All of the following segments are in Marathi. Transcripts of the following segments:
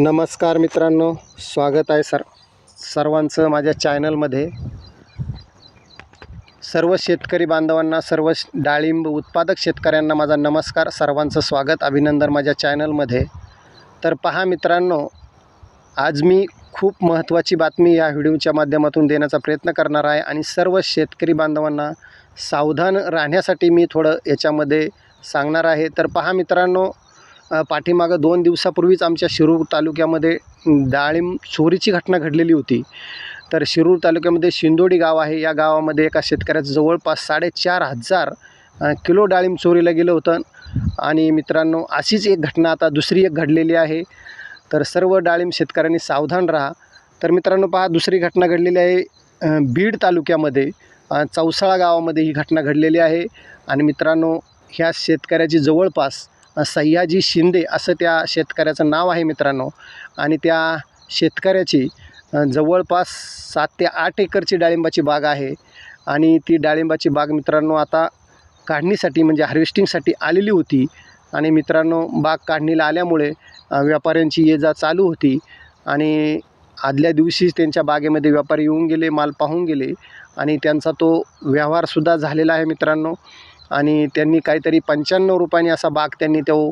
नमस्कार मित्रांनो स्वागत आहे सर सर्वांचं माझ्या चॅनलमध्ये. सर्व शेतकरी बांधवांना सर्व श- डाळिंब उत्पादक शेतकऱ्यांना माझा नमस्कार सर्वांचं स्वागत अभिनंदन माझ्या चॅनलमध्ये. तर पहा मित्रांनो आज मी खूप महत्त्वाची बातमी या व्हिडिओच्या माध्यमातून देण्याचा प्रयत्न करणार आहे आणि सर्व शेतकरी बांधवांना सावधान राहण्यासाठी मी थोडं याच्यामध्ये सांगणार आहे. तर पहा मित्रांनो पाठीमागं दोन दिवसापूर्वीच आमच्या शिरूर तालुक्यामध्ये डाळिंब चोरीची घटना घडलेली होती. तर शिरूर तालुक्यामध्ये शिंदोडी गाव आहे. या गावामध्ये एका शेतकऱ्याचं जवळपास साडेचार हजार किलो डाळिंब चोरीला गेलं होतं. आणि मित्रांनो अशीच एक घटना आता दुसरी एक घडलेली आहे. तर सर्व डाळिंब शेतकऱ्यांनी सावधान राहा. तर मित्रांनो पहा दुसरी घटना घडलेली आहे बीड तालुक्यामध्ये. चौसाळा गावामध्ये ही घटना घडलेली आहे. आणि मित्रांनो ह्या शेतकऱ्याची जवळपास सय्याजी सह्याजी शिंदे असं त्या शेतकऱ्याचं नाव आहे मित्रांनो. आणि त्या शेतकऱ्याची जवळपास सात ते आठ एकरची डाळिंबाची बाग आहे. आणि ती डाळिंबाची बाग मित्रांनो आता काढणीसाठी म्हणजे हार्वेस्टिंगसाठी आलेली होती. आणि मित्रांनो बाग काढणीला आल्यामुळे व्यापाऱ्यांची ये जा चालू होती. आणि आदल्या दिवशीच त्यांच्या बागेमध्ये व्यापारी येऊन गेले माल पाहून गेले. आणि त्यांचा तो व्यवहारसुद्धा झालेला आहे मित्रांनो. आणि त्यांनी काहीतरी पंच्याण्णव रुपयाने असा बाग त्यांनी तो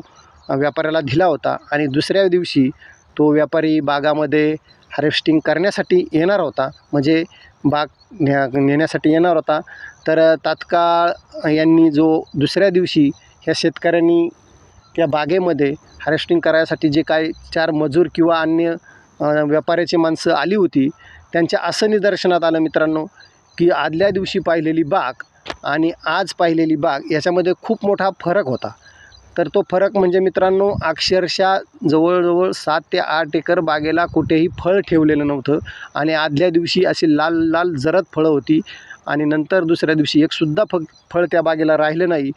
व्यापाऱ्याला दिला होता. आणि दुसऱ्या दिवशी तो व्यापारी बागामध्ये हार्वेस्टिंग करण्यासाठी येणार होता. म्हणजे बाग न्या नेण्यासाठी येणार होता. तर तात्काळ यांनी जो दुसऱ्या दिवशी ह्या शेतकऱ्यांनी त्या बागेमध्ये हार्वेस्टिंग करायसाठी जे काही चार मजूर किंवा अन्य व्यापाऱ्याची माणसं आली होती त्यांच्या असं निदर्शनात आलं मित्रांनो की आदल्या दिवशी पाहिलेली बाग आणि आज पाहिलेली बाग याच्यामध्ये खूप मोठा फरक होता. तर तो फरक म्हणजे मित्रांनो अक्षरशः जवळजवळ सात ते आठ एकर बागेला कुठेही फळ ठेवलेलं नव्हतं आणि आदल्या दिवशी अशी लाल लाल जरद फळं होती आणि नंतर दुसऱ्या दिवशी एकसुद्धा फ फळ त्या बागेला राहिलं नाही.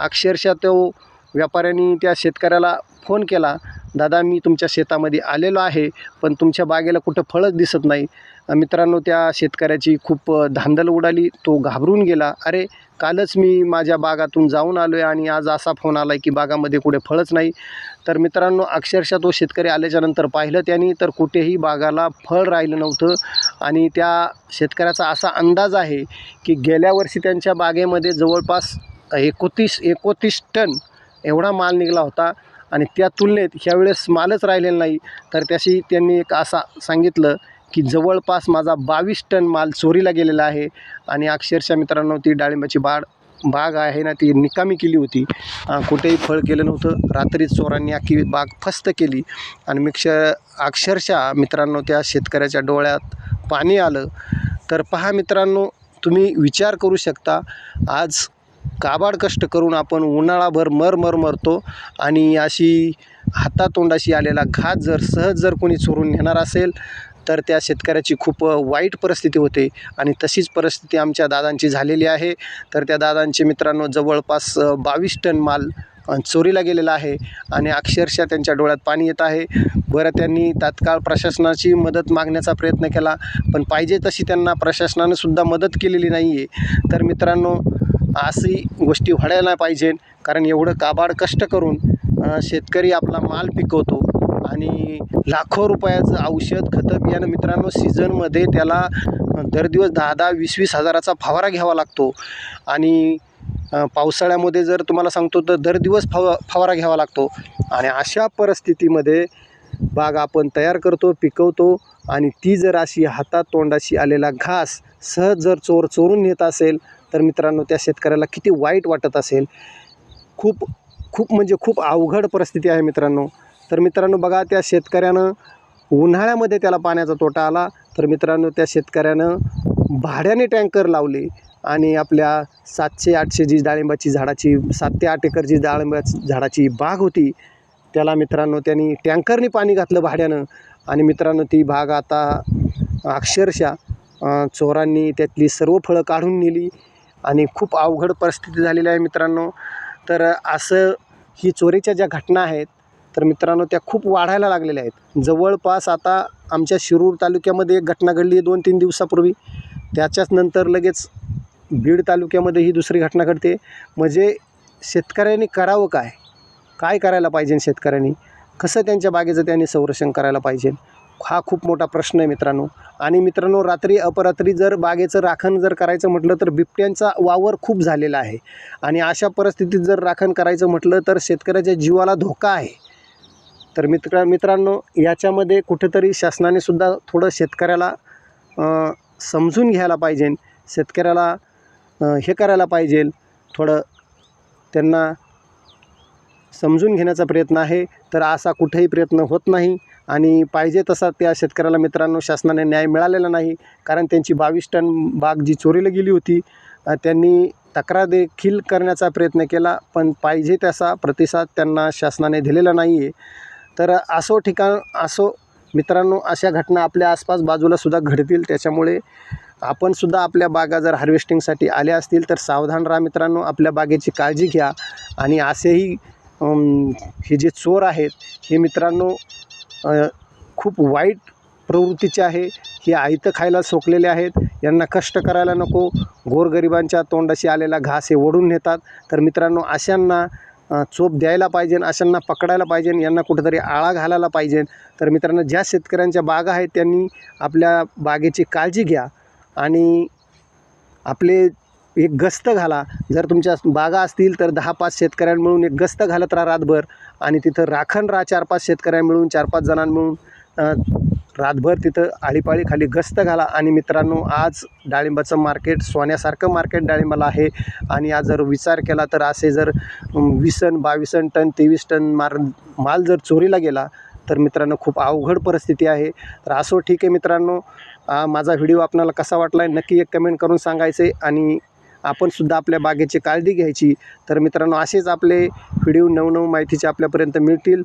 अक्षरशः तो व्यापाऱ्यांनी त्या शेतकऱ्याला फोन केला दादा मी तुमच्या शेतामध्ये आलेलो आहे पण तुमच्या बागेला कुठं फळच दिसत नाही. मित्रांनो त्या शेतकऱ्याची खूप धांदल उडाली तो घाबरून गेला. अरे कालच मी माझ्या बागातून जाऊन आलो आहे आणि आज असा फोन आला आहे की बागामध्ये कुठे फळच नाही. तर मित्रांनो अक्षरशः तो शेतकरी आल्याच्यानंतर पाहिलं त्यांनी तर कुठेही बागाला फळ राहिलं नव्हतं. आणि त्या शेतकऱ्याचा असा अंदाज आहे की गेल्या वर्षी त्यांच्या बागेमध्ये जवळपास एकोतीस एकोतीस टन एवढा माल निघाला होता आणि त्या तुलनेत ह्यावेळेस मालच राहिलेला नाही. तर त्याशी त्यांनी एक असा सांगितलं की जवळपास माझा बावीस टन माल चोरीला गेलेला आहे आणि अक्षरशः मित्रांनो ती डाळिंबाची बाड बाग आहे ना ती निकामी केली होती. कुठेही फळ केलं नव्हतं. रात्री चोरांनी अख्खी बाग फस्त केली. आणि मिक्ष अक्षरशः मित्रांनो त्या शेतकऱ्याच्या डोळ्यात पाणी आलं. तर पहा मित्रांनो तुम्ही विचार करू शकता आज काबाड कष्ट करून आपण उन्हाळाभर मर मर मरतो आणि अशी हातातोंडाशी आलेला घात जर सहज जर कोणी चोरून नेणार असेल तर त्या शेतकऱ्याची खूप वाईट परिस्थिती होते आणि तशीच परिस्थिती आमच्या दादांची झालेली आहे. तर त्या दादांचे मित्रांनो जवळपास बावीस टन माल चोरीला गेलेला आहे आणि अक्षरशः त्यांच्या डोळ्यात पाणी येत आहे. बरं त्यांनी तात्काळ प्रशासनाची मदत मागण्याचा प्रयत्न केला पण पाहिजे तशी त्यांना प्रशासनानं सुद्धा मदत केलेली नाही आहे तर मित्रांनो अशी गोष्टी व्हायला पाहिजे. कारण एवढं काबाड कष्ट करून शेतकरी आपला माल पिकवतो आणि लाखो रुपयाचं औषध खतं बियाणं मित्रांनो सीझनमध्ये त्याला दर दिवस दहा दहा वीस वीस हजाराचा फवारा घ्यावा लागतो. आणि पावसाळ्यामध्ये जर तुम्हाला सांगतो तर दर दिवस फव फवारा घ्यावा लागतो. आणि अशा परिस्थितीमध्ये बाग आपण तयार करतो पिकवतो आणि ती जर अशी हातात तोंडाशी आलेला घास सहज जर चोर चोरून नेत असेल तर मित्रांनो त्या शेतकऱ्याला किती वाईट वाटत असेल. खूप खूप म्हणजे खूप अवघड परिस्थिती आहे मित्रांनो. तर मित्रांनो बघा त्या शेतकऱ्यानं उन्हाळ्यामध्ये त्याला पाण्याचा तोटा आला. तर मित्रांनो त्या शेतकऱ्यानं भाड्याने टँकर लावले आणि आपल्या सातशे आठशे जी डाळिंबाची झाडाची सात ते आठ एकर जी डाळिंबाची झाडाची बाग होती त्याला मित्रांनो त्यांनी टँकरने पाणी घातलं भाड्यानं. आणि मित्रांनो ती बाग आता अक्षरशः चोरांनी त्यातली सर्व फळं काढून नेली. आणि खूप अवघड परिस्थिती झालेली आहे मित्रांनो. तर असं ही चोरीच्या ज्या घटना आहेत तर मित्रांनो त्या खूप वाढायला लागलेल्या आहेत. जवळपास आता आमच्या शिरूर तालुक्यामध्ये एक घटना घडली आहे दोन तीन दिवसापूर्वी. त्याच्याच नंतर लगेच बीड तालुक्यामध्ये ही दुसरी घटना घडते. म्हणजे शेतकऱ्यांनी करावं काय? काय करायला पाहिजे शेतकऱ्यांनी? कसं त्यांच्या बागेचं त्यांनी संरक्षण करायला पाहिजे? हा खूप मोठा प्रश्न आहे मित्रांनो. आणि मित्रांनो रात्री अपरात्री जर बागेचं राखण जर करायचं म्हटलं तर बिबट्यांचा वावर खूप झालेला आहे. आणि अशा परिस्थितीत जर राखण करायचं म्हटलं तर शेतकऱ्याच्या जीवाला धोका आहे. तर मित्र मित्रांनो याच्यामध्ये कुठेतरी शासनाने सुद्धा थोडं शेतकऱ्याला समजून घ्यायला पाहिजे. शेतकऱ्याला हे करायला पाहिजे. थोडं त्यांना समजून घेण्याचा प्रयत्न आहे तर असा कुठेही प्रयत्न होत नाही. आणि पाहिजे तसा त्या शेतकऱ्याला मित्रांनो शासनाने न्याय मिळालेला नाही. कारण त्यांची बावीस टन बाग जी चोरीला गेली होती त्यांनी तक्रार देखील करण्याचा प्रयत्न केला पण पाहिजे तसा प्रतिसाद त्यांना शासनाने दिलेला नाही आहे तर असो ठिकाण असो मित्रांनो अशा घटना आपल्या आसपास बाजूलासुद्धा घडतील. त्याच्यामुळे आपणसुद्धा आपल्या बागा जर हार्वेस्टिंगसाठी आल्या असतील तर सावधान राहा मित्रांनो. आपल्या बागेची काळजी घ्या आणि असेही हे जे चोर आहेत हे मित्रांनो खूप वाईट प्रवृत्तीचे आहे. हे आयतं खायला सोकलेले आहेत. यांना कष्ट करायला नको. गोरगरिबांच्या तोंडाशी आलेला घास हे ओढून नेतात. तर मित्रांनो अशांना चोप द्यायला पाहिजे अशांना पकडायला पाहिजे यांना कुठेतरी आळा घालायला पाहिजे. तर मित्रांनो ज्या शेतकऱ्यांच्या बागा आहेत त्यांनी आपल्या बागेची काळजी घ्या. आणि आपले एक गस्त घाला. जर तुमच्या बागा असतील तर दहा पाच शेतकऱ्यां मिळून एक गस्त घालत राहा रातभर. आणि तिथं राखण राहा चार पाच शेतकऱ्यांमिळून चार पाच जणां मिळून. रातभर तिथं आळीपाळीखाली गस्त घाला. आणि मित्रांनो आज डाळिंबाचं मार्केट सोन्यासारखं मार्केट डाळिंबाला आहे. आणि आज जर विचार केला तर असे जर वीसन बावीसन टन तेवीस टन मार माल जर चोरीला गेला तर मित्रांनो खूप अवघड परिस्थिती आहे. तर असो ठीक आहे मित्रांनो. माझा व्हिडिओ आपल्याला कसा वाटला आहे नक्की एक कमेंट करून सांगायचे. आणि आपणसुद्धा आपल्या बागेची काळजी घ्यायची. तर मित्रांनो असेच आपले व्हिडिओ नवनव माहितीचे आपल्यापर्यंत मिळतील.